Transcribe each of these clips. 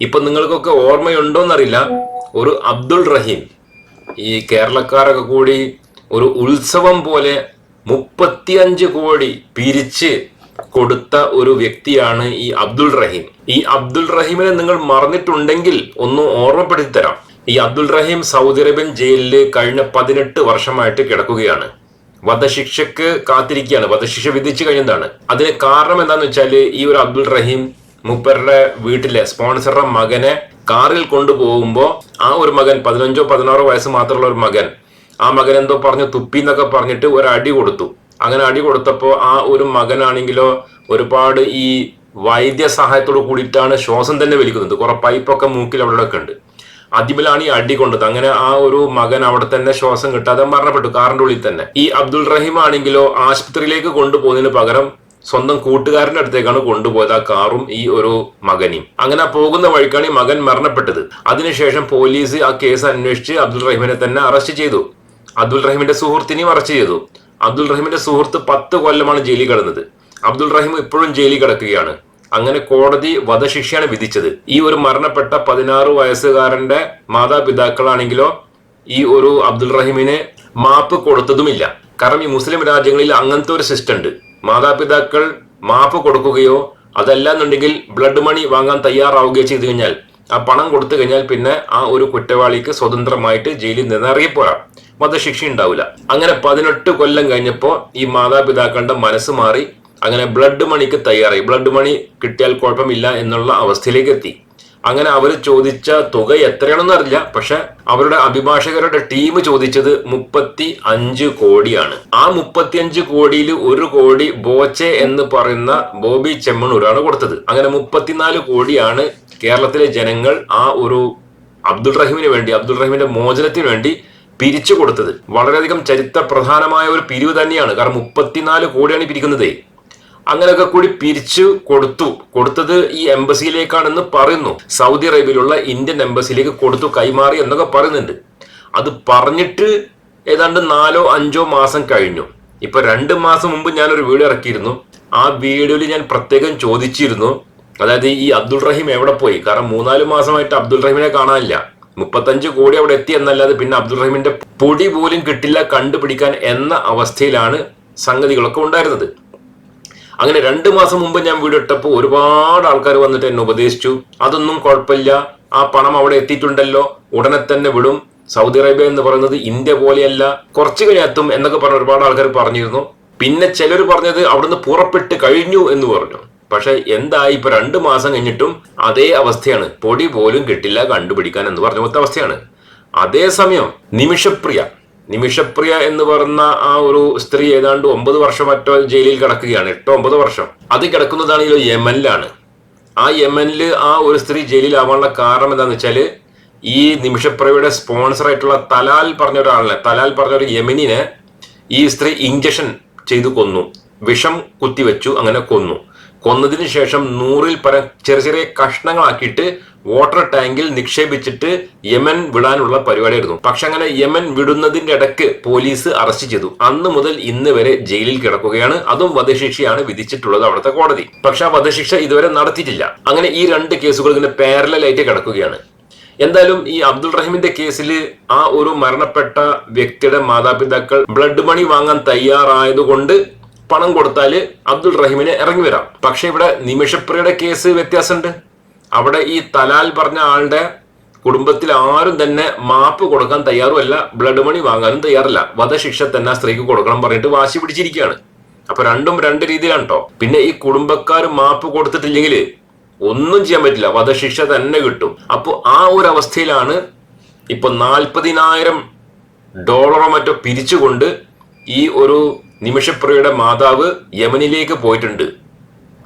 ഇപ്പൊ നിങ്ങൾക്കൊക്കെ ഓർമ്മയുണ്ടോന്നറിയില്ല. ഒരു അബ്ദുൾ റഹീം ഈ കേരളക്കാരൊക്കെ കൂടി ഒരു ഉത്സവം പോലെ മുപ്പത്തിയഞ്ച് കോടി പിരിച്ച് കൊടുത്ത ഒരു വ്യക്തിയാണ് ഈ അബ്ദുൾ റഹീം. ഈ അബ്ദുൾ റഹീമിനെ നിങ്ങൾ മറന്നിട്ടുണ്ടെങ്കിൽ ഒന്ന് ഓർമ്മപ്പെടുത്തി തരാം. ഈ അബ്ദുൾ റഹീം സൗദി അറേബ്യൻ ജയിലിൽ കഴിഞ്ഞ പതിനെട്ട് വർഷമായിട്ട് കിടക്കുകയാണ്. വധശിക്ഷക്ക് കാത്തിരിക്കുകയാണ്. വധശിക്ഷ വിധിച്ചു കഴിഞ്ഞതാണ്. അതിന് കാരണം എന്താന്ന് വെച്ചാൽ ഈ ഒരു അബ്ദുൾ റഹീം മൂപ്പരുടെ വീട്ടിലെ സ്പോൺസറുടെ മകനെ കാറിൽ കൊണ്ടുപോകുമ്പോൾ ആ ഒരു മകൻ പതിനഞ്ചോ പതിനാറോ വയസ്സ് മാത്രമുള്ള ഒരു മകൻ ആ മകൻ എന്തോ പറഞ്ഞു തുപ്പി എന്നൊക്കെ പറഞ്ഞിട്ട് ഒരു അടി കൊടുത്തു. അങ്ങനെ അടി കൊടുത്തപ്പോൾ ആ ഒരു മകനാണെങ്കിലോ ഒരുപാട് ഈ വൈദ്യ സഹായത്തോട് കൂടിയിട്ടാണ് ശ്വാസം തന്നെ വലിക്കുന്നത്. കുറെ പൈപ്പൊക്കെ മൂക്കിൽ അവിടെ ഒക്കെ ഉണ്ട്. അതിമലാണ് ഈ അടി കൊണ്ടത്. അങ്ങനെ ആ ഒരു മകൻ അവിടെ തന്നെ ശ്വാസം കിട്ടാതെ മരണപ്പെട്ടു. കാറിന്റെ ഉള്ളിൽ തന്നെ. ഈ അബ്ദുൾ റഹീം ആണെങ്കിലോ ആശുപത്രിയിലേക്ക് കൊണ്ടുപോകുന്നതിന് പകരം സ്വന്തം കൂട്ടുകാരന്റെ അടുത്തേക്കാണ് കൊണ്ടുപോയത് ആ കാറും ഈ ഒരു മകനെയും. അങ്ങനെ പോകുന്ന വഴിക്കാണ് ഈ മകൻ മരണപ്പെട്ടത്. അതിനുശേഷം പോലീസ് ആ കേസ് അന്വേഷിച്ച് അബ്ദുൾ റഹീമിനെ തന്നെ അറസ്റ്റ് ചെയ്തു. അബ്ദുൾ റഹീമിന്റെ സുഹൃത്തിനെയും അറസ്റ്റ് ചെയ്തു. അബ്ദുൾ റഹീമിന്റെ സുഹൃത്ത് പത്ത് കൊല്ലമാണ് ജയിലിൽ കിടന്നത്. അബ്ദുൾ റഹീം ഇപ്പോഴും ജയിലിൽ കിടക്കുകയാണ്. അങ്ങനെ കോടതി വധശിക്ഷയാണ് വിധിച്ചത്. ഈ ഒരു മരണപ്പെട്ട പതിനാറ് വയസ്സുകാരന്റെ മാതാപിതാക്കളാണെങ്കിലോ ഈ ഒരു അബ്ദുൾ റഹീമിന് മാപ്പ് കൊടുത്തതുമില്ല. കാരണം ഈ മുസ്ലിം രാജ്യങ്ങളിൽ അങ്ങനത്തെ ഒരു സിസ്റ്റം ഉണ്ട്. മാതാപിതാക്കൾ മാപ്പ് കൊടുക്കുകയോ അതല്ലാന്നുണ്ടെങ്കിൽ ബ്ലഡ് മണി വാങ്ങാൻ തയ്യാറാവുകയോ ചെയ്തു കഴിഞ്ഞാൽ ആ പണം കൊടുത്തു കഴിഞ്ഞാൽ പിന്നെ ആ ഒരു കുറ്റവാളിക്ക് സ്വതന്ത്രമായിട്ട് ജയിലിൽ നിന്ന് ഇറങ്ങിപ്പോരാം. വധശിക്ഷ ഉണ്ടാവില്ല. അങ്ങനെ പതിനെട്ട് കൊല്ലം കഴിഞ്ഞപ്പോൾ ഈ മാതാപിതാക്കളുടെ മനസ്സ് മാറി അങ്ങനെ ബ്ലഡ് മണിക്ക് തയ്യാറായി. ബ്ലഡ് മണി കിട്ടിയാൽ കുഴപ്പമില്ല എന്നുള്ള അവസ്ഥയിലേക്ക് എത്തി. അങ്ങനെ അവർ ചോദിച്ച തുക എത്രയാണെന്ന് അറിയില്ല. പക്ഷെ അവരുടെ അഭിഭാഷകരുടെ ടീം ചോദിച്ചത് മുപ്പത്തി അഞ്ച് കോടിയാണ്. ആ മുപ്പത്തി അഞ്ച് കോടിയിൽ ഒരു കോടി ബോച്ചെ എന്ന് പറയുന്ന ബോബി ചെമ്മണൂരാണ് കൊടുത്തത്. അങ്ങനെ മുപ്പത്തിനാല് കോടിയാണ് കേരളത്തിലെ ജനങ്ങൾ ആ ഒരു അബ്ദുൾ റഹീമിന് വേണ്ടി അബ്ദുൾ റഹീമിന്റെ മോചനത്തിന് വേണ്ടി പിരിച്ചു കൊടുത്തത്. വളരെയധികം ചരിത്ര പ്രധാനമായ ഒരു പിരിവ് തന്നെയാണ്. കാരണം മുപ്പത്തിനാല് കോടിയാണ് പിരിക്കുന്നത്. അങ്ങനെയൊക്കെ കൂടി പിരിച്ചു കൊടുത്തു. കൊടുത്തത് ഈ എംബസിയിലേക്കാണെന്ന് പറയുന്നു. സൗദി അറേബ്യയിലുള്ള ഇന്ത്യൻ എംബസിയിലേക്ക് കൊടുത്തു കൈമാറി എന്നൊക്കെ പറയുന്നുണ്ട്. അത് പറഞ്ഞിട്ട് ഏതാണ്ട് നാലോ അഞ്ചോ മാസം കഴിഞ്ഞു. ഇപ്പൊ രണ്ട് മാസം മുമ്പ് ഞാനൊരു വീഡിയോ ഇറക്കിയിരുന്നു. ആ വീഡിയോയിൽ ഞാൻ പ്രത്യേകം ചോദിച്ചിരുന്നു. അതായത് ഈ അബ്ദുൾ റഹീം എവിടെ പോയി? കാരണം മൂന്നാൽ മാസമായിട്ട് അബ്ദുൾ റഹീമിനെ കാണാനില്ല. മുപ്പത്തഞ്ച് കോടി അവിടെ എത്തി എന്നല്ലാതെ പിന്നെ അബ്ദുൾ റഹീമിന്റെ പൊടി പോലും കിട്ടില്ല കണ്ടുപിടിക്കാൻ എന്ന അവസ്ഥയിലാണ് സംഗതികളൊക്കെ ഉണ്ടായിരുന്നത്. അങ്ങനെ രണ്ട് മാസം മുമ്പ് ഞാൻ വീഡിയോ ഇട്ടപ്പോൾ ഒരുപാട് ആൾക്കാർ വന്നിട്ട് എന്നെ ഉപദേശിച്ചു. അതൊന്നും കുഴപ്പമില്ല. ആ പണം അവിടെ എത്തിയിട്ടുണ്ടല്ലോ. ഉടനെ തന്നെ വിടും. സൗദി അറേബ്യ എന്ന് പറയുന്നത് ഇന്ത്യ പോലെയല്ല. കുറച്ച് കഴിയാത്തും എന്നൊക്കെ പറഞ്ഞ ഒരുപാട് ആൾക്കാർ പറഞ്ഞിരുന്നു. പിന്നെ ചിലർ പറഞ്ഞത് അവിടുന്ന് പുറപ്പെട്ട് കഴിഞ്ഞു എന്ന് പറഞ്ഞു. പക്ഷെ എന്തായി? ഇപ്പൊ രണ്ട് മാസം കഴിഞ്ഞിട്ടും അതേ അവസ്ഥയാണ്. പൊടി പോലും കിട്ടില്ല കണ്ടുപിടിക്കാൻ എന്ന് പറഞ്ഞ പോലത്തെ അവസ്ഥയാണ് അതേസമയം നിമിഷപ്രിയ നിമിഷപ്രിയ എന്ന് പറഞ്ഞ ആ ഒരു സ്ത്രീ ഏതാണ്ട് ഒമ്പത് വർഷം മറ്റോ ജയിലിൽ കിടക്കുകയാണ്. എട്ടോ ഒമ്പത് വർഷം. അത് കിടക്കുന്നതാണ് ഈ യമനിലാണ്. ആ യമനിൽ ആ ഒരു സ്ത്രീ ജയിലിൽ ജയിലിലാവാനുള്ള കാരണം എന്താന്ന് വെച്ചാൽ ഈ നിമിഷപ്രിയയുടെ സ്പോൺസറായിട്ടുള്ള തലാൽ പറഞ്ഞ ഒരാളിനെ തലാൽ പറഞ്ഞ ഒരു യമനിനെ ഈ സ്ത്രീ ഇഞ്ചക്ഷൻ ചെയ്തു കൊന്നു. വിഷം കുത്തിവെച്ചു അങ്ങനെ കൊന്നു. കൊന്നതിന് ശേഷം നൂറിൽ പരം ചെറിയ ചെറിയ കഷ്ണങ്ങളാക്കിയിട്ട് വാട്ടർ ടാങ്കിൽ നിക്ഷേപിച്ചിട്ട് യമൻ വിടാനുള്ള പരിപാടി പരിപാടിയായിരുന്നു. പക്ഷെ അങ്ങനെ യമൻ വിടുന്നതിന്റെ ഇടയ്ക്ക് പോലീസ് അറസ്റ്റ് ചെയ്തു. അന്ന് മുതൽ ഇന്ന് വരെ ജയിലിൽ കിടക്കുകയാണ്. അതും വധശിക്ഷയാണ് വിധിച്ചിട്ടുള്ളത് അവിടുത്തെ കോടതി. പക്ഷെ ആ വധശിക്ഷ ഇതുവരെ നടത്തിയിട്ടില്ല. അങ്ങനെ ഈ രണ്ട് കേസുകൾ ഇങ്ങനെ പാരലായിട്ട് കിടക്കുകയാണ്. എന്തായാലും ഈ അബ്ദുൾ റഹീമിന്റെ കേസിൽ ആ ഒരു മരണപ്പെട്ട വ്യക്തിയുടെ മാതാപിതാക്കൾ ബ്ലഡ് മണി വാങ്ങാൻ തയ്യാറായതുകൊണ്ട് പണം കൊടുത്താൽ അബ്ദുൾ റഹീമിന് ഇറങ്ങി വരാം. പക്ഷെ ഇവിടെ നിമിഷപ്രിയയുടെ കേസ് വ്യത്യാസമുണ്ട്. അവിടെ ഈ തലാൽ പറഞ്ഞ ആളുടെ കുടുംബത്തിൽ ആരും തന്നെ മാപ്പ് കൊടുക്കാൻ തയ്യാറുമല്ല ബ്ലഡ് മണി വാങ്ങാനും തയ്യാറല്ല. വധശിക്ഷ തന്നെ സ്ത്രീക്ക് കൊടുക്കണം പറഞ്ഞിട്ട് വാശി പിടിച്ചിരിക്കുകയാണ്. അപ്പൊ രണ്ടും രണ്ട് രീതിയിലാണ് കേട്ടോ പിന്നെ ഈ കുടുംബക്കാർ മാപ്പ് കൊടുത്തിട്ടില്ലെങ്കിൽ ഒന്നും ചെയ്യാൻ പറ്റില്ല. വധശിക്ഷ തന്നെ കിട്ടും. അപ്പോൾ ആ ഒരു അവസ്ഥയിലാണ് ഇപ്പൊ നാൽപ്പതിനായിരം ഡോളറോ മറ്റോ പിരിച്ചുകൊണ്ട് ഈ ഒരു നിമിഷപ്രിയയുടെ മാതാവ് യമനിലേക്ക് പോയിട്ടുണ്ട്.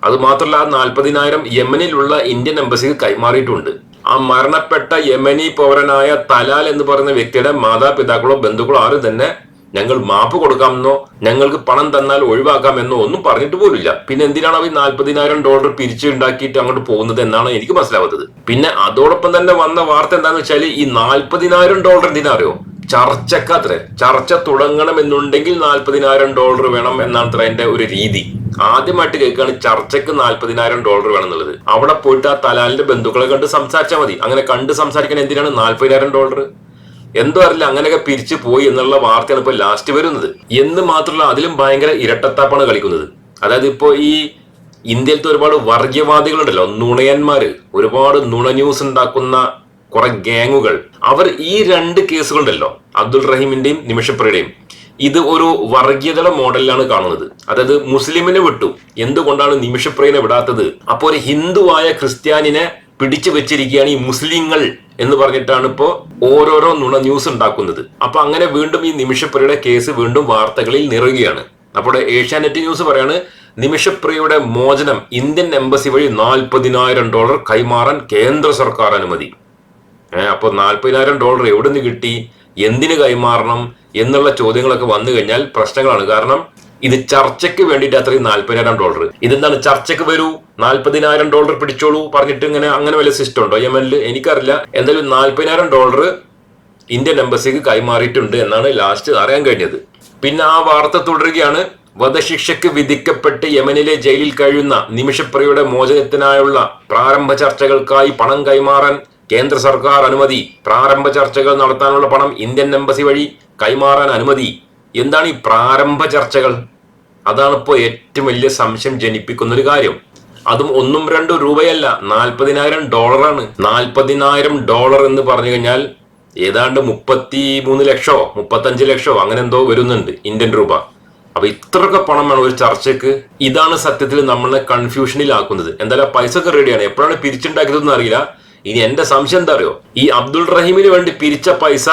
അത് മാത്രമല്ല ആ നാൽപ്പതിനായിരം യമനിലുള്ള ഇന്ത്യൻ എംബസിക്ക് കൈമാറിയിട്ടുണ്ട്. ആ മരണപ്പെട്ട യമനി പൗരനായ തലാൽ എന്ന് പറയുന്ന വ്യക്തിയുടെ മാതാപിതാക്കളോ ബന്ധുക്കളോ ആരും തന്നെ ഞങ്ങൾ മാപ്പ് കൊടുക്കാമെന്നോ ഞങ്ങൾക്ക് പണം തന്നാൽ ഒഴിവാക്കാമെന്നോ ഒന്നും പറഞ്ഞിട്ട് പോലില്ല പിന്നെ എന്തിനാണ് അവർ നാൽപ്പതിനായിരം ഡോളർ പിരിച്ചുണ്ടാക്കിയിട്ട് അങ്ങോട്ട് പോകുന്നത് എന്നാണ് എനിക്ക് മനസ്സിലാവുന്നത് പിന്നെ അതോടൊപ്പം തന്നെ വന്ന വാർത്ത എന്താണെന്ന് വെച്ചാൽ ഈ നാൽപ്പതിനായിരം ഡോളർ എന്തിനറിയോ ചർച്ചക്കത്രേ. ചർച്ച തുടങ്ങണം എന്നുണ്ടെങ്കിൽ നാൽപ്പതിനായിരം ഡോളർ വേണം എന്നാണ് എന്റെ ഒരു രീതി. ആദ്യമായിട്ട് കേൾക്കുകയാണ് ചർച്ചയ്ക്ക് നാൽപ്പതിനായിരം ഡോളർ വേണം എന്നുള്ളത് അവിടെ പോയിട്ട് ആ തലാലിന്റെ ബന്ധുക്കളെ കണ്ട് സംസാരിച്ചാൽ മതി. അങ്ങനെ കണ്ട് സംസാരിക്കാൻ എന്തിനാണ് നാൽപ്പതിനായിരം ഡോളർ? എന്തോ അറിയില്ല. അങ്ങനെയൊക്കെ പിരിച്ചു പോയി എന്നുള്ള വാർത്തയാണ് ഇപ്പോൾ ലാസ്റ്റ് വരുന്നത്. എന്ന് മാത്രമല്ല അതിലും ഭയങ്കര ഇരട്ടത്താപ്പാണ് കളിക്കുന്നത്. അതായത് ഇപ്പോൾ ഈ ഇന്ത്യയിലത്തെ ഒരുപാട് വർഗീയവാദികളുണ്ടല്ലോ നുണയന്മാര്. ഒരുപാട് നുണ ന്യൂസ് ഉണ്ടാക്കുന്ന കുറെ ഗ്യാങ്ങുകൾ അവർ ഈ രണ്ട് കേസുകളുണ്ടല്ലോ അബ്ദുൾ റഹീമിന്റെയും നിമിഷപ്രിയുടെയും ഇത് ഒരു വർഗീയതയുടെ മോഡലിലാണ് കാണുന്നത്. അതായത് മുസ്ലിമിനെ വിട്ടു. എന്തുകൊണ്ടാണ് നിമിഷപ്രിയനെ വിടാത്തത്? അപ്പോൾ ഒരു ഹിന്ദുവായ ക്രിസ്ത്യാനിനെ പിടിച്ചു വെച്ചിരിക്കുകയാണ് ഈ മുസ്ലിങ്ങൾ എന്ന് പറഞ്ഞിട്ടാണ് ഇപ്പോ ഓരോരോ നുണ ന്യൂസ് ഉണ്ടാക്കുന്നത്. അപ്പൊ അങ്ങനെ വീണ്ടും ഈ നിമിഷപ്രിയയുടെ കേസ് വീണ്ടും വാർത്തകളിൽ നിറയുകയാണ്. അപ്പോൾ ഏഷ്യാനെറ്റ് ന്യൂസ് പറയാണ് നിമിഷപ്രിയയുടെ മോചനം ഇന്ത്യൻ എംബസി വഴി നാൽപ്പതിനായിരം ഡോളർ കൈമാറാൻ കേന്ദ്ര സർക്കാർ അനുമതി. ഏഹ് അപ്പൊ നാൽപ്പതിനായിരം ഡോളർ എവിടെ നിന്ന് കിട്ടി? എന്തിന് കൈമാറണം എന്നുള്ള ചോദ്യങ്ങളൊക്കെ വന്നു കഴിഞ്ഞാൽ പ്രശ്നങ്ങളാണ്. കാരണം ഇത് ചർച്ചയ്ക്ക് വേണ്ടിയിട്ട് അത്രയും നാൽപ്പതിനായിരം ഡോളർ. ഇതെന്താണ് ചർച്ചയ്ക്ക് വരൂ? നാൽപ്പതിനായിരം ഡോളർ പിടിച്ചോളൂ പറഞ്ഞിട്ട് ഇങ്ങനെ അങ്ങനെ വല്ല സിസ്റ്റം ഉണ്ടോ? യമനിൽ എനിക്കറിയില്ല. എന്തായാലും നാൽപ്പതിനായിരം ഡോളർ ഇന്ത്യൻ എംബസിക്ക് കൈമാറിയിട്ടുണ്ട് എന്നാണ് ലാസ്റ്റ് അറിയാൻ കഴിഞ്ഞത്. പിന്നെ ആ വാർത്ത തുടരുകയാണ്. വധശിക്ഷയ്ക്ക് വിധിക്കപ്പെട്ട് യമനിലെ ജയിലിൽ കഴിയുന്ന നിമിഷപ്രിയയുടെ മോചനത്തിനായുള്ള പ്രാരംഭ ചർച്ചകൾക്കായി പണം കൈമാറാൻ കേന്ദ്ര സർക്കാർ അനുമതി. പ്രാരംഭ ചർച്ചകൾ നടത്താനുള്ള പണം ഇന്ത്യൻ എംബസി വഴി കൈമാറാൻ അനുമതി. എന്താണ് ഈ പ്രാരംഭ ചർച്ചകൾ? അതാണ് ഇപ്പോൾ ഏറ്റവും വലിയ സംശയം ജനിപ്പിക്കുന്ന ഒരു കാര്യം. അതും ഒന്നും രണ്ടും രൂപയല്ല. നാൽപ്പതിനായിരം ഡോളറാണ്. നാൽപ്പതിനായിരം ഡോളർ എന്ന് പറഞ്ഞു കഴിഞ്ഞാൽ ഏതാണ്ട് മുപ്പത്തി മൂന്ന് ലക്ഷോ മുപ്പത്തഞ്ച് ലക്ഷോ അങ്ങനെ എന്തോ വരുന്നുണ്ട് ഇന്ത്യൻ രൂപ. അപ്പൊ ഇത്രയൊക്കെ പണം വേണം ഒരു ചർച്ചയ്ക്ക്. ഇതാണ് സത്യത്തിൽ നമ്മളെ കൺഫ്യൂഷനിലാക്കുന്നത് എന്തായാലും പൈസ ഒക്കെ റെഡിയാണ് എപ്പോഴാണ് പിരിച്ചുണ്ടാക്കിയതെന്ന് അറിയില്ല ഇനി എന്റെ സംശയം എന്താ അറിയോ? ഈ അബ്ദുൾ റഹീമിന് വേണ്ടി പിരിച്ച പൈസ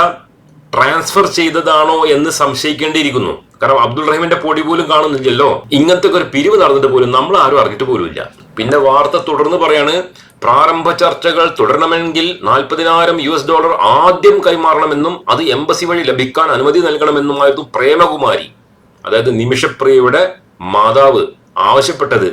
ട്രാൻസ്ഫർ ചെയ്തതാണോ എന്ന് സംശയിക്കേണ്ടിയിരിക്കുന്നു. കാരണം അബ്ദുൾ റഹീമിന്റെ പൊടി പോലും കാണുന്നില്ലല്ലോ. ഇങ്ങനത്തെ ഒരു പിരിവ് നടന്നിട്ട് പോലും നമ്മൾ ആരും അറിഞ്ഞിട്ട് പോലുമില്ല. പിന്നെ വാർത്ത തുടർന്ന് പറയാണ് പ്രാരംഭ ചർച്ചകൾ തുടരണമെങ്കിൽ നാൽപ്പതിനായിരം യു എസ് ഡോളർ ആദ്യം കൈമാറണമെന്നും അത് എംബസി വഴി ലഭിക്കാൻ അനുമതി നൽകണമെന്നുമായിരുന്നു പ്രേമകുമാരി. അതായത് നിമിഷപ്രിയയുടെ മാതാവ് ആവശ്യപ്പെട്ടത്.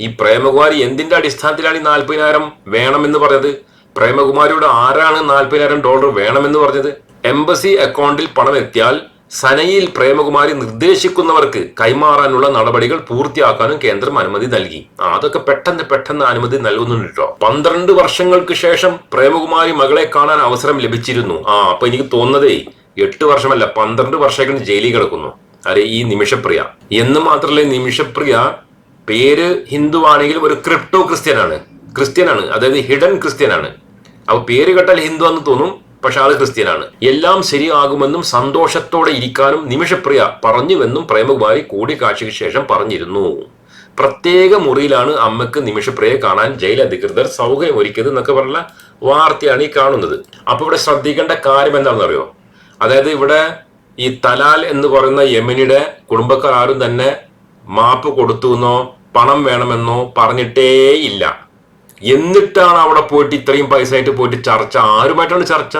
ഈ പ്രേമകുമാരി എന്തിന്റെ അടിസ്ഥാനത്തിലാണ് ഈ നാൽപ്പതിനായിരം വേണമെന്ന് പറഞ്ഞത്? പ്രേമകുമാരിയുടെ ആരാണ് നാൽപ്പതിനായിരം ഡോളർ വേണമെന്ന് പറഞ്ഞത്? എംബസി അക്കൗണ്ടിൽ പണം എത്തിയാൽ സനയിൽ പ്രേമകുമാരി നിർദ്ദേശിക്കുന്നവർക്ക് കൈമാറാനുള്ള നടപടികൾ പൂർത്തിയാക്കാനും കേന്ദ്രം അനുമതി നൽകി. അതൊക്കെ പെട്ടെന്ന് പെട്ടെന്ന് അനുമതി നൽകുന്നുണ്ട് കേട്ടോ പന്ത്രണ്ട് വർഷങ്ങൾക്ക് ശേഷം പ്രേമകുമാരി മകളെ കാണാൻ അവസരം ലഭിച്ചിരുന്നു. ആ അപ്പൊ എനിക്ക് തോന്നുന്നതേ എട്ട് വർഷമല്ല പന്ത്രണ്ട് വർഷങ്ങൾ ജയിലിൽ കിടക്കുന്നു. അരെ ഈ നിമിഷപ്രിയ. എന്ന് മാത്രമല്ല നിമിഷപ്രിയ പേര് ഹിന്ദു ആണെങ്കിലും ഒരു ക്രിപ്റ്റോ ക്രിസ്ത്യനാണ്. ക്രിസ്ത്യനാണ്. അതായത് ഹിഡൻ ക്രിസ്ത്യനാണ്. അവ പേര് കേട്ടാൽ ഹിന്ദു എന്ന് തോന്നും? പക്ഷെ ആൾ ക്രിസ്ത്യനാണ്. എല്ലാം ശരിയാകുമെന്നും സന്തോഷത്തോടെ ഇരിക്കാനും നിമിഷപ്രിയ പറഞ്ഞുവെന്നും പ്രേമകുമാരി കൂടിക്കാഴ്ചയ്ക്ക് ശേഷം പറഞ്ഞിരുന്നു. പ്രത്യേക മുറിയിലാണ് അമ്മയ്ക്ക് നിമിഷപ്രിയയെ കാണാൻ ജയിൽ അധികൃതർ സൗകര്യം ഒരുക്കിയത് എന്നൊക്കെ പറഞ്ഞ വാർത്തയാണ് ഈ കാണുന്നത്. അപ്പോൾ ഇവിടെ ശ്രദ്ധിക്കേണ്ട കാര്യം എന്താണെന്നറിയോ അതായത് ഇവിടെ ഈ തലാൽ എന്ന് പറയുന്ന യമനിയുടെ കുടുംബക്കാർ ആരും തന്നെ മാപ്പ് കൊടുത്തു എന്നോ പണം വേണമെന്നോ പറഞ്ഞിട്ടേ ഇല്ല. എന്നിട്ടാണ് അവിടെ പോയിട്ട് ഇത്രയും പൈസ ആയിട്ട് പോയിട്ട് ചർച്ച. ആരുമായിട്ടാണ് ചർച്ച?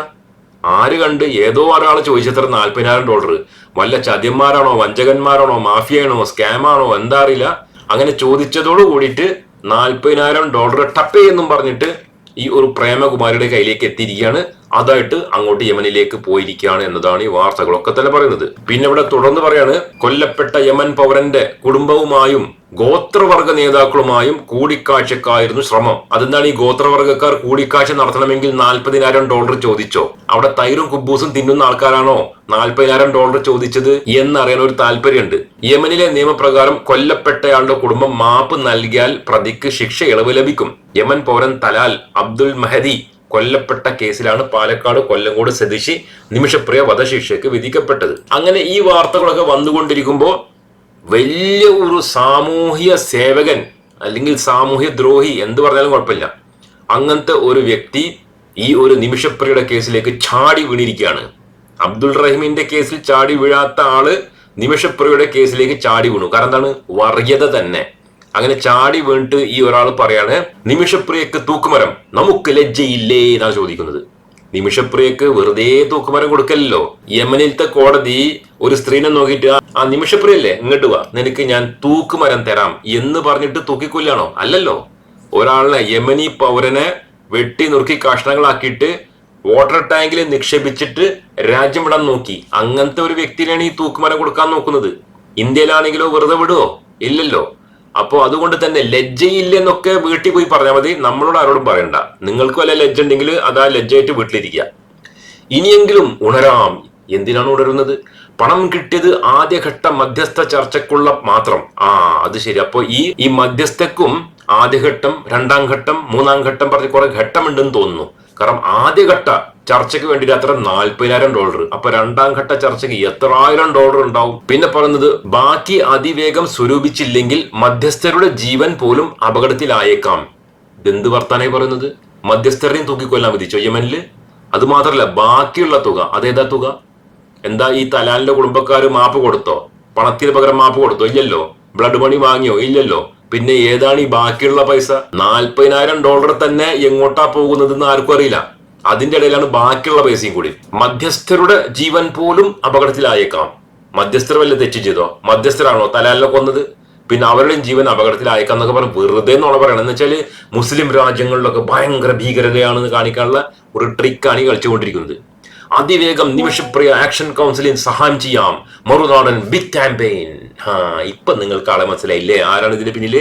ആര് കണ്ട്? ഏതോ ഒരാൾ ചോദിച്ചത്ര നാൽപ്പതിനായിരം ഡോളർ വല്ല ചതിന്മാരാണോ വഞ്ചകന്മാരാണോ? മാഫിയാണോ? സ്കാമാണോ? എന്താ അറിയില്ല. അങ്ങനെ ചോദിച്ചതോട് കൂടിയിട്ട് നാൽപ്പതിനായിരം ഡോളർ ടപ്പേ എന്നും പറഞ്ഞിട്ട് ഈ ഒരു പ്രേമകുമാരിയുടെ കയ്യിലേക്ക് എത്തിയിരിക്കുകയാണ്. അതായിട്ട് അങ്ങോട്ട് യമനിലേക്ക് പോയിരിക്കുകയാണ് എന്നതാണ് ഈ വാർത്തകളൊക്കെ തന്നെ പറയുന്നത്. പിന്നെ ഇവിടെ തുടർന്ന് പറയാണ് കൊല്ലപ്പെട്ട യമൻ പൗരന്റെ കുടുംബവുമായും ഗോത്രവർഗ നേതാക്കളുമായും കൂടിക്കാഴ്ചക്കായിരുന്നു ശ്രമം. അതെന്താണ് ഈ ഗോത്രവർഗക്കാർ കൂടിക്കാഴ്ച നടത്തണമെങ്കിൽ നാൽപ്പതിനായിരം ഡോളർ ചോദിച്ചോ? അവിടെ തൈരും കുബൂസും തിന്നുന്ന ആൾക്കാരാണോ നാൽപ്പതിനായിരം ഡോളർ ചോദിച്ചത് എന്നറിയാൻ ഒരു താല്പര്യമുണ്ട്. യമനിലെ നിയമപ്രകാരം കൊല്ലപ്പെട്ടയാളുടെ കുടുംബം മാപ്പ് നൽകിയാൽ പ്രതിക്ക് ശിക്ഷ ഇളവ് ലഭിക്കും. യമൻ പൗരൻ തലാൽ അബ്ദുൽ മഹദി കൊല്ലപ്പെട്ട കേസിലാണ് പാലക്കാട് കൊല്ലങ്കോട് സതീശി നിമിഷപ്രിയ വധശിക്ഷയ്ക്ക് വിധിക്കപ്പെട്ടത്. അങ്ങനെ ഈ വാർത്തകളൊക്കെ വന്നുകൊണ്ടിരിക്കുമ്പോൾ വലിയ ഒരു സാമൂഹ്യ സേവകൻ അല്ലെങ്കിൽ സാമൂഹ്യ ദ്രോഹി എന്ത് പറഞ്ഞാലും കുഴപ്പമില്ല. അങ്ങനത്തെ ഒരു വ്യക്തി ഈ ഒരു നിമിഷപ്രിയുടെ കേസിലേക്ക് ചാടി വീണിരിക്കുകയാണ്. അബ്ദുൾ റഹീമിന്റെ കേസിൽ ചാടി വീഴാത്ത ആൾ നിമിഷപ്രിയുടെ കേസിലേക്ക് ചാടി വീണു. കാരണം എന്താണ്? വർഗീയത തന്നെ. അങ്ങനെ ചാടി വീണിട്ട് ഈ ഒരാൾ പറയാണ് നിമിഷപ്രിയക്ക് തൂക്കുമരം നമുക്ക് ലജ്ജയില്ലേ എന്നാണ് ചോദിക്കുന്നത്. നിമിഷപ്രിയക്ക് വെറുതെ തൂക്കുമരം കൊടുക്കല്ലോ യമനിലത്തെ കോടതി ഒരു സ്ത്രീനെ നോക്കിയിട്ട് "ആ, നിമിഷപ്രിയല്ലേ ഇങ്ങോട്ട് വാ നിനക്ക് ഞാൻ തൂക്കുമരം തരാം എന്ന് പറഞ്ഞിട്ട് തൂക്കിക്കൊല്ലാണോ അല്ലല്ലോ. ഒരാളിനെ യമനി പൗരനെ വെട്ടി നുറുക്കി കഷ്ണങ്ങളാക്കിയിട്ട് വാട്ടർ ടാങ്കിൽ നിക്ഷേപിച്ചിട്ട് രാജ്യം വിടാൻ നോക്കി. അങ്ങനത്തെ ഒരു വ്യക്തിയിലാണ് ഈ തൂക്കുമരം കൊടുക്കാൻ നോക്കുന്നത്. ഇന്ത്യയിലാണെങ്കിലോ വെറുതെ വിടുവോ? ഇല്ലല്ലോ. അപ്പോൾ അതുകൊണ്ട് തന്നെ ലജ്ജയില്ലെന്നൊക്കെ വീട്ടിൽ പോയി പറഞ്ഞാൽ മതി. നമ്മളോട് ആരോടും പറയണ്ട. നിങ്ങൾക്ക് വല്ല ലജ്ജ ഉണ്ടെങ്കിൽ അതാ ലജ്ജയായിട്ട് വീട്ടിലിരിക്കുക. ഇനിയെങ്കിലും ഉണരാം. എന്തിനാണ് ഉണരുന്നത്? പണം കിട്ടിയത് ആദ്യഘട്ട മധ്യസ്ഥ ചർച്ചക്കുള്ള മാത്രം. ആ അത് ശരി. അപ്പൊ ഈ ഈ മധ്യസ്ഥക്കും ആദ്യഘട്ടം രണ്ടാം ഘട്ടം മൂന്നാം ഘട്ടം പറഞ്ഞ് കുറെ ഘട്ടമുണ്ടെന്ന് തോന്നുന്നു. കാരണം ആദ്യഘട്ട ചർച്ചയ്ക്ക് വേണ്ടിയിട്ട് അത്ര നാൽപ്പതിനായിരം ഡോളർ. അപ്പൊ രണ്ടാം ഘട്ട ചർച്ചയ്ക്ക് എത്ര ആയിരം ഡോളർ ഉണ്ടാവും? പിന്നെ പറയുന്നത് ബാക്കി അതിവേഗം സ്വരൂപിച്ചില്ലെങ്കിൽ മധ്യസ്ഥരുടെ ജീവൻ പോലും അപകടത്തിലായേക്കാം. ഇതെന്ത് വർത്താനായി പറയുന്നത്? മധ്യസ്ഥരെയും തൂക്കിക്കൊല്ലാൻ വിധിച്ചോ? യമനിൽ അത് മാത്രല്ല ബാക്കിയുള്ള തുക. അതേതാ തുക? എന്താ ഈ തലാലിന്റെ കുടുംബക്കാർ മാപ്പ് കൊടുത്തോ? പണത്തിന് പകരം മാപ്പ് കൊടുത്തോ? ഇല്ലല്ലോ. ബ്ലഡ് മണി വാങ്ങിയോ? ഇല്ലല്ലോ. പിന്നെ ഏതാണ് ഈ ബാക്കിയുള്ള പൈസ? നാൽപ്പതിനായിരം ഡോളർ തന്നെ എങ്ങോട്ടാ പോകുന്നതെന്ന് ആർക്കും അറിയില്ല. അതിന്റെ ഇടയിലാണ് ബാക്കിയുള്ള പൈസയും കൂടി. മധ്യസ്ഥരുടെ ജീവൻ പോലും അപകടത്തിലായേക്കാം. മധ്യസ്ഥർ വല്ല തെറ്റ് ചെയ്തോ? മധ്യസ്ഥരാണോ തലയല്ല കൊന്നത്? പിന്നെ അവരുടെയും ജീവൻ അപകടത്തിലായേക്കാം എന്നൊക്കെ പറഞ്ഞ് വെറുതെ എന്നുള്ള പറയണം. എന്ന് വെച്ചാൽ മുസ്ലിം രാജ്യങ്ങളിലൊക്കെ ഭയങ്കര ഭീകരതയാണെന്ന് കാണിക്കാനുള്ള ഒരു ട്രിക്കാണ് ഈ കളിച്ചുകൊണ്ടിരിക്കുന്നത്. അതിവേഗം നിമിഷപ്രിയ ആക്ഷൻ കൗൺസിലിന് സഹായം ചെയ്യാം. മറുനാടൻ ബിഗ് ക്യാമ്പയിൻ ആ ഇപ്പൊ നിങ്ങൾക്ക് ആളെ മനസ്സിലായില്ലേ? ആരാണ് ഇതിന്റെ പിന്നിൽ?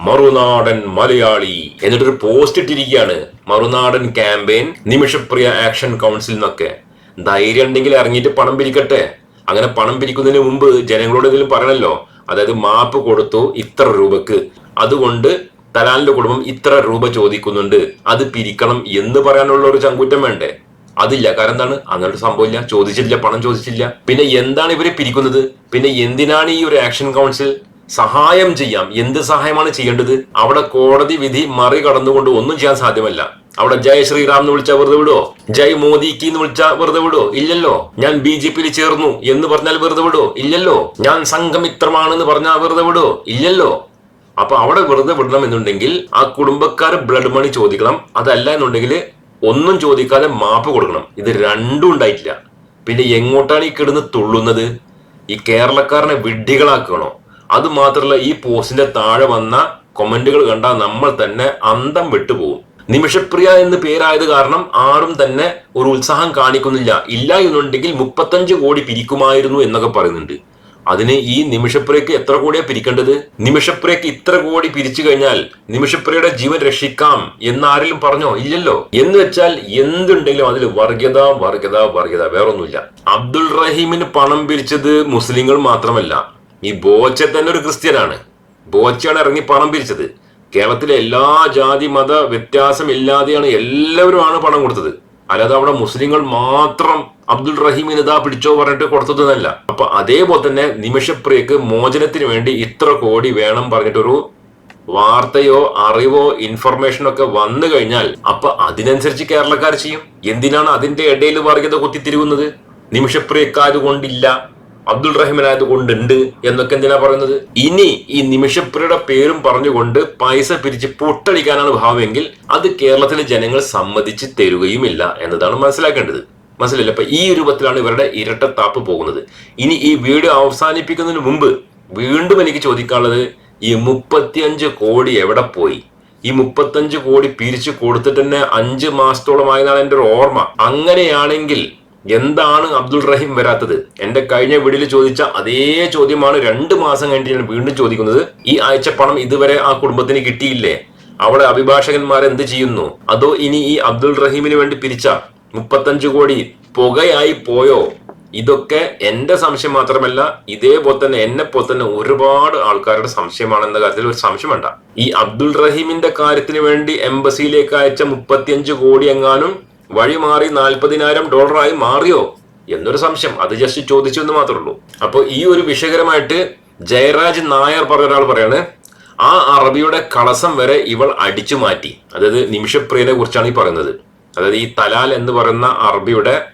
മറുനാടൻ മലയാളി. എന്നിട്ടൊരു പോസ്റ്റ് ഇട്ടിരിക്കുകയാണ്. Marunadan campaign Nimishapriya action council എന്നൊക്കെ. ധൈര്യം ഉണ്ടെങ്കിൽ ഇറങ്ങിയിട്ട് പണം പിരിക്കട്ടെ. അങ്ങനെ പണം പിരിക്കുന്നതിന് മുമ്പ് ജനങ്ങളോട് എന്തെങ്കിലും പറയണല്ലോ? അതായത് മാപ്പ് കൊടുത്തു ഇത്ര രൂപക്ക്. അതുകൊണ്ട് തലാലിന്റെ കുടുംബം ഇത്ര രൂപ ചോദിക്കുന്നുണ്ട്. അത് പിരിക്കണം എന്ന് പറയാനുള്ള ഒരു ചങ്കൂറ്റം വേണ്ടേ? അതില്ല. കാരണം എന്താണ്? അങ്ങനെ ഒരു സംഭവമില്ല. ചോദിച്ചില്ല പണം ചോദിച്ചില്ല പിന്നെ എന്താണ് ഇവരെ പിരിക്കുന്നത്? പിന്നെ എന്തിനാണ് ഈ ഒരു ആക്ഷൻ കൗൺസിൽ സഹായം ചെയ്യാം? എന്ത് സഹായമാണ് ചെയ്യേണ്ടത്? അവിടെ കോടതി വിധി മറികടന്നുകൊണ്ട് ഒന്നും ചെയ്യാൻ സാധ്യമല്ല. അവിടെ ജയ് ശ്രീറാം എന്ന് വിളിച്ചാൽ വെറുതെ വിടുവോ? ജയ് മോദിക്ക് എന്ന് വിളിച്ചാൽ വെറുതെ വിടുവോ? ഇല്ലല്ലോ. ഞാൻ ബി ജെ പിയിൽ ചേർന്നു എന്ന് പറഞ്ഞാൽ വെറുതെ വിടുവോ? ഇല്ലല്ലോ. ഞാൻ സംഘമിത്രമാണെന്ന് പറഞ്ഞാൽ വെറുതെ വിടുവോ? ഇല്ലല്ലോ. അപ്പൊ അവിടെ വെറുതെ വിടണം എന്നുണ്ടെങ്കിൽ ആ കുടുംബക്കാർ ബ്ലഡ് മണി ചോദിക്കണം. അതല്ല എന്നുണ്ടെങ്കിൽ ഒന്നും ചോദിക്കാതെ മാപ്പ് കൊടുക്കണം. ഇത് രണ്ടും ഉണ്ടായിട്ടില്ല. പിന്നെ എങ്ങോട്ടാണ് ഈ കിടന്ന് തുള്ളുന്നത്? ഈ കേരളക്കാരനെ വിഡ്ഢികളാക്കണോ? അത് മാത്രമല്ല ഈ പോസ്റ്റിന്റെ താഴെ വന്ന കൊമന്റുകൾ കണ്ടാൽ നമ്മൾ തന്നെ അന്തം വിട്ടുപോകും. നിമിഷപ്രിയ എന്ന് പേരായത് കാരണം ആരും തന്നെ ഒരു ഉത്സാഹം കാണിക്കുന്നില്ല. ഇല്ല എന്നുണ്ടെങ്കിൽ മുപ്പത്തഞ്ച് കോടി പിരിക്കുമായിരുന്നു എന്നൊക്കെ പറയുന്നുണ്ട്. അതിന് ഈ നിമിഷപ്രിയക്ക് എത്ര കോടിയാ പിരിക്കേണ്ടത്? നിമിഷപ്രിയക്ക് ഇത്ര കോടി പിരിച്ചു കഴിഞ്ഞാൽ നിമിഷപ്രിയയുടെ ജീവൻ രക്ഷിക്കാം എന്ന് ആരെങ്കിലും പറഞ്ഞോ? ഇല്ലല്ലോ. എന്ന് വെച്ചാൽ എന്തുണ്ടെങ്കിലും അതിൽ വർഗീയത വർഗീയത വർഗീയത വേറൊന്നുമില്ല. അബ്ദുൾ റഹീമിന് പണം പിരിച്ചത് മുസ്ലിങ്ങൾ മാത്രമല്ല. ഈ ബോച്ച തന്നെ ഒരു ക്രിസ്ത്യനാണ്. ബോച്ചയാണ് ഇറങ്ങി പണം പിരിച്ചത്. കേരളത്തിലെ എല്ലാ ജാതി മത വ്യത്യാസമില്ലാതെയാണ് എല്ലാവരുമാണ് പണം കൊടുത്തത്. അല്ലാതെ അവിടെ മുസ്ലിങ്ങൾ മാത്രം അബ്ദുൾ റഹീമിന് ഇതാ പിടിച്ചോ പറഞ്ഞിട്ട് കൊടുത്തതെന്നല്ല. അപ്പൊ അതേപോലെ തന്നെ നിമിഷപ്രിയക്ക് മോചനത്തിന് വേണ്ടി ഇത്ര കോടി വേണം പറഞ്ഞിട്ടൊരു വാർത്തയോ അറിവോ ഇൻഫർമേഷനോ ഒക്കെ വന്നു കഴിഞ്ഞാൽ അപ്പൊ അതിനനുസരിച്ച് കേരളക്കാർ ചെയ്യും. എന്തിനാണ് അതിന്റെ ഇടയിൽ വർഗീയത കുത്തിത്തിരിവുന്നത്? നിമിഷപ്രിയക്കായത് കൊണ്ടില്ല അബ്ദുൾ റഹീമിനായത് കൊണ്ടുണ്ട് എന്നൊക്കെ എന്തിനാ പറയുന്നത്? ഇനി ഈ നിമിഷപ്പുരയുടെ പേരും പറഞ്ഞുകൊണ്ട് പൈസ പിരിച്ച് പൊട്ടടിക്കാനാണ് ഭാവമെങ്കിൽ അത് കേരളത്തിലെ ജനങ്ങൾ സമ്മതിച്ച് തരുകയുമില്ല എന്നതാണ് മനസ്സിലാക്കേണ്ടത്. മനസ്സിലല്ലേ അപ്പൊ ഈ രൂപത്തിലാണ് ഇവരുടെ ഇരട്ടത്താപ്പ് പോകുന്നത്. ഇനി ഈ വീഡിയോ അവസാനിപ്പിക്കുന്നതിന് മുമ്പ് വീണ്ടും എനിക്ക് ചോദിക്കാനുള്ളത് ഈ മുപ്പത്തിയഞ്ച് കോടി എവിടെ പോയി? ഈ മുപ്പത്തഞ്ച് കോടി പിരിച്ചു കൊടുത്തിട്ട് തന്നെ അഞ്ച് മാസത്തോളമായതാണ് എന്റെ ഒരു ഓർമ്മ. അങ്ങനെയാണെങ്കിൽ എന്താണ് അബ്ദുൾ റഹീം വരാത്തത്? എന്റെ കഴിഞ്ഞ വീടിൽ ചോദിച്ച അതേ ചോദ്യമാണ് രണ്ട് മാസം കഴിഞ്ഞിട്ട് ഞാൻ വീണ്ടും ചോദിക്കുന്നത്. ഈ ആഴ്ച പണം ഇതുവരെ ആ കുടുംബത്തിന് കിട്ടിയില്ലേ? അവിടെ അഭിഭാഷകന്മാർ എന്ത് ചെയ്യുന്നു? അതോ ഇനി ഈ അബ്ദുൾ റഹീമിന് വേണ്ടി പിരിച്ച മുപ്പത്തഞ്ച് കോടി പുകയായി പോയോ? ഇതൊക്കെ എന്റെ സംശയം മാത്രമല്ല ഇതേപോലെ തന്നെ എന്നെ പോലെ തന്നെ ഒരുപാട് ആൾക്കാരുടെ സംശയമാണെന്ന കാര്യത്തിൽ ഒരു സംശയം വേണ്ട. ഈ അബ്ദുൾ റഹീമിന്റെ കാര്യത്തിന് വേണ്ടി എംബസിയിലേക്ക് അയച്ച മുപ്പത്തിയഞ്ച് കോടി എങ്ങാനും വഴി മാറി നാൽപ്പതിനായിരം ഡോളറായി മാറിയോ? എന്നൊരു സംശയം. അത് ജസ്റ്റ് ചോദിച്ചു എന്ന് മാത്രമേ ഉള്ളൂ. അപ്പോൾ ഈ ഒരു വിഷയകരമായിട്ട് ജയരാജ് നായർ പറഞ്ഞ ഒരാൾ പറയാണ് ആ അറബിയുടെ കളസം വരെ ഇവൾ അടിച്ചു മാറ്റി. അതായത് നിമിഷപ്രിയനെ കുറിച്ചാണ് ഈ പറയുന്നത്. അതായത് ഈ തലാൽ എന്ന് പറയുന്ന അറബിയുടെ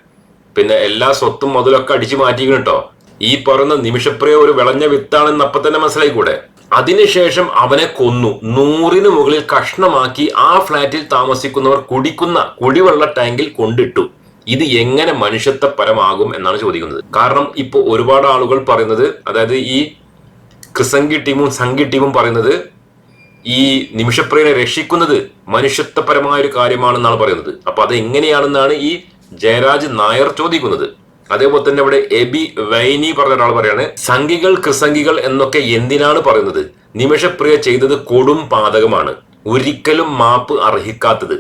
പിന്നെ എല്ലാ സ്വത്തും മുതലൊക്കെ അടിച്ചു മാറ്റിക്കണം കേട്ടോ. ഈ പറയുന്ന നിമിഷപ്രിയ ഒരു വിളഞ്ഞ വിത്താണെന്ന് അപ്പൊ തന്നെ മനസ്സിലായിക്കൂടെ? അതിനുശേഷം അവനെ കൊന്നു. നൂറിന് മുകളിൽ കഷ്ണമാക്കി ആ ഫ്ളാറ്റിൽ താമസിക്കുന്നവർ കുടിക്കുന്ന കുടിവെള്ള ടാങ്കിൽ കൊണ്ടിട്ടു. ഇത് എങ്ങനെ മനുഷ്യത്വപരമാകും എന്നാണ് ചോദിക്കുന്നത്. കാരണം ഇപ്പോൾ ഒരുപാട് ആളുകൾ പറയുന്നത് അതായത് ഈ ക്രിസംഗി ടീമും സംഗി ടീമും പറയുന്നത് ഈ നിമിഷപ്രിയനെ രക്ഷിക്കുന്നത് മനുഷ്യത്വപരമായ ഒരു കാര്യമാണെന്നാണ് പറയുന്നത്. അപ്പൊ അത് എങ്ങനെയാണെന്നാണ് ഈ ജയരാജ് നായർ ചോദിക്കുന്നത്. അതേപോലെ തന്നെ ഇവിടെ എബി വൈനി പറഞ്ഞ ഒരാൾ പറയാണ് സംഘികൾ ക്രിസംഗികൾ എന്നൊക്കെ എന്തിനാണ് പറയുന്നത്? നിമിഷപ്രിയ ചെയ്തത് കൊടും പാതകമാണ്. ഒരിക്കലും മാപ്പ് അർഹിക്കാത്തത്.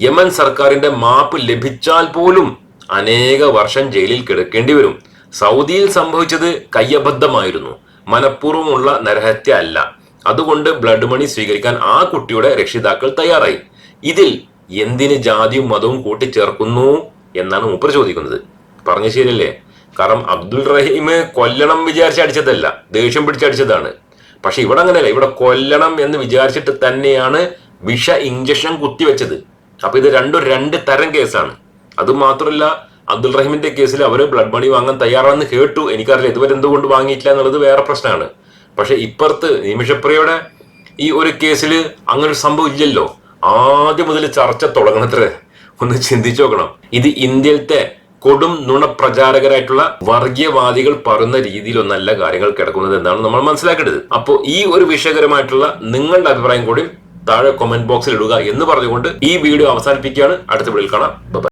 യമൻ സർക്കാരിന്റെ മാപ്പ് ലഭിച്ചാൽ പോലും അനേക വർഷം ജയിലിൽ കിടക്കേണ്ടി വരും. സൗദിയിൽ സംഭവിച്ചത് കയ്യബദ്ധമായിരുന്നു. മനഃപൂർവമുള്ള നരഹത്യ അല്ല. അതുകൊണ്ട് ബ്ലഡ് മണി സ്വീകരിക്കാൻ ആ കുട്ടിയുടെ രക്ഷിതാക്കൾ തയ്യാറായി. ഇതിൽ എന്തിന് ജാതിയും മതവും കൂട്ടിച്ചേർക്കുന്നു? എന്നാണ് മൂപ്പർ ചോദിക്കുന്നത്. പറഞ്ഞ ശരിയല്ലേ? കാരണം അബ്ദുൾ റഹീം കൊല്ലണം വിചാരിച്ച് അടിച്ചതല്ല. ദേഷ്യം പിടിച്ചടിച്ചതാണ് പക്ഷെ ഇവിടെ അങ്ങനെയല്ല. ഇവിടെ കൊല്ലണം എന്ന് വിചാരിച്ചിട്ട് തന്നെയാണ് വിഷ ഇഞ്ചക്ഷൻ കുത്തിവെച്ചത് അപ്പൊ ഇത് രണ്ടും രണ്ട് തരം കേസാണ്. അത് മാത്രമല്ല അബ്ദുൾ റഹീമിന്റെ കേസിൽ അവർ ബ്ലഡ് മണി വാങ്ങാൻ തയ്യാറാണെന്ന് കേട്ടു. എനിക്കറിയില്ല ഇതുവരെ എന്തുകൊണ്ട് വാങ്ങിയിട്ടില്ല എന്നുള്ളത് വേറെ പ്രശ്നമാണ്. പക്ഷെ ഇപ്പുറത്ത് നിമിഷപ്രിയയുടെ ഈ ഒരു കേസിൽ അങ്ങനെ ഒരു സംഭവം ഇല്ലല്ലോ. ആദ്യം മുതൽ ചർച്ച തുടങ്ങണത്രേ. ഒന്ന് ചിന്തിച്ചു നോക്കണം. ഇത് ഇന്ത്യയിലത്തെ കൊടും നുണപ്രചാരകരായിട്ടുള്ള വർഗീയവാദികൾ പറയുന്ന രീതിയിലൊന്നല്ല കാര്യങ്ങൾ കിടക്കുന്നത് എന്നാണ് നമ്മൾ മനസ്സിലാക്കേണ്ടത്. അപ്പോൾ ഈ ഒരു വിഷയകരമായിട്ടുള്ള നിങ്ങളുടെ അഭിപ്രായം കൂടി താഴെ കൊമന്റ് ബോക്സിൽ ഇടുക എന്ന് പറഞ്ഞുകൊണ്ട് ഈ വീഡിയോ അവസാനിപ്പിക്കുകയാണ്. അടുത്ത വീഡിയോയിൽ കാണാം.